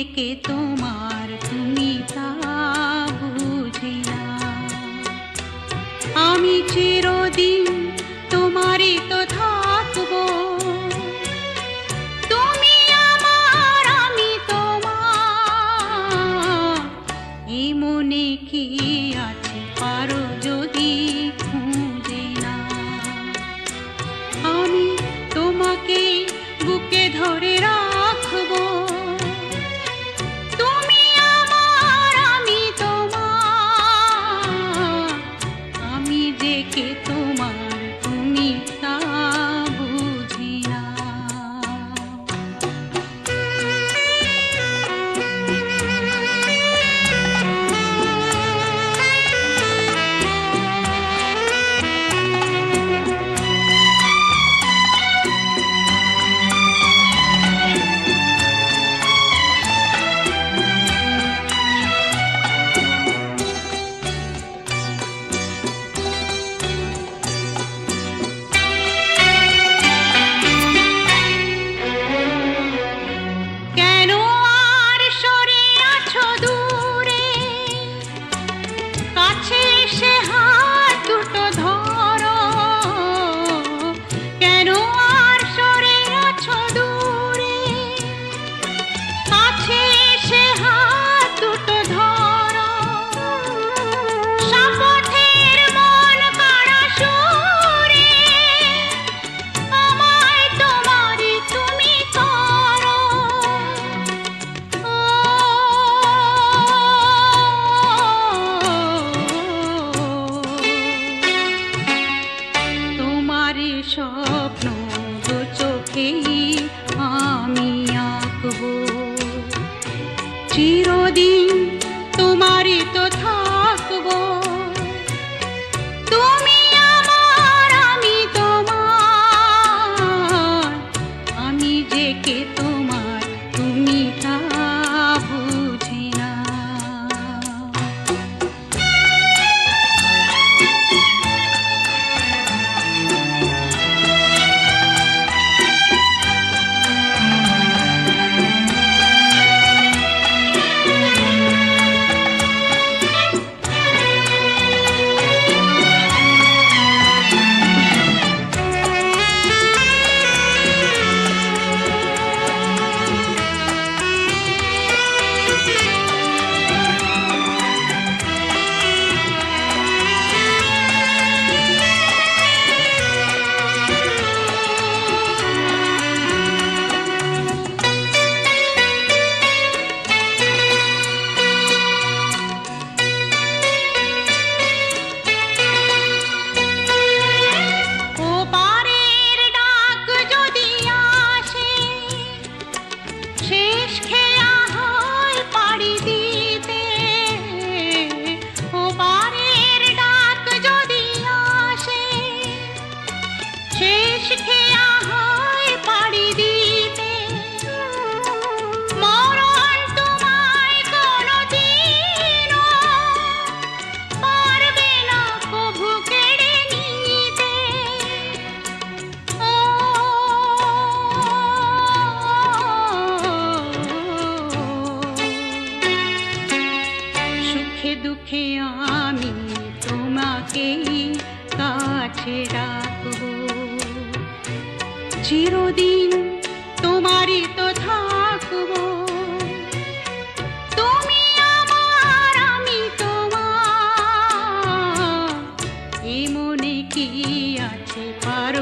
থেকে তোমার তুমি তা বুঝিয়া আমি চিরদিন তোমারই তো থাকব। তুমি আমার, আমি তোমার। এই মনে কি আছে পারো যদি খুঁজে না? আমি তোমাকে তারে স্বপ্ন চোখে আমি আঁকব। চিরদিন তোমারই তো থাকব। কাছে রাখব। চিরদিন তোমারই তো থাকব। তুমি আমার আমি তোমার। এমনে কি আছে? পারো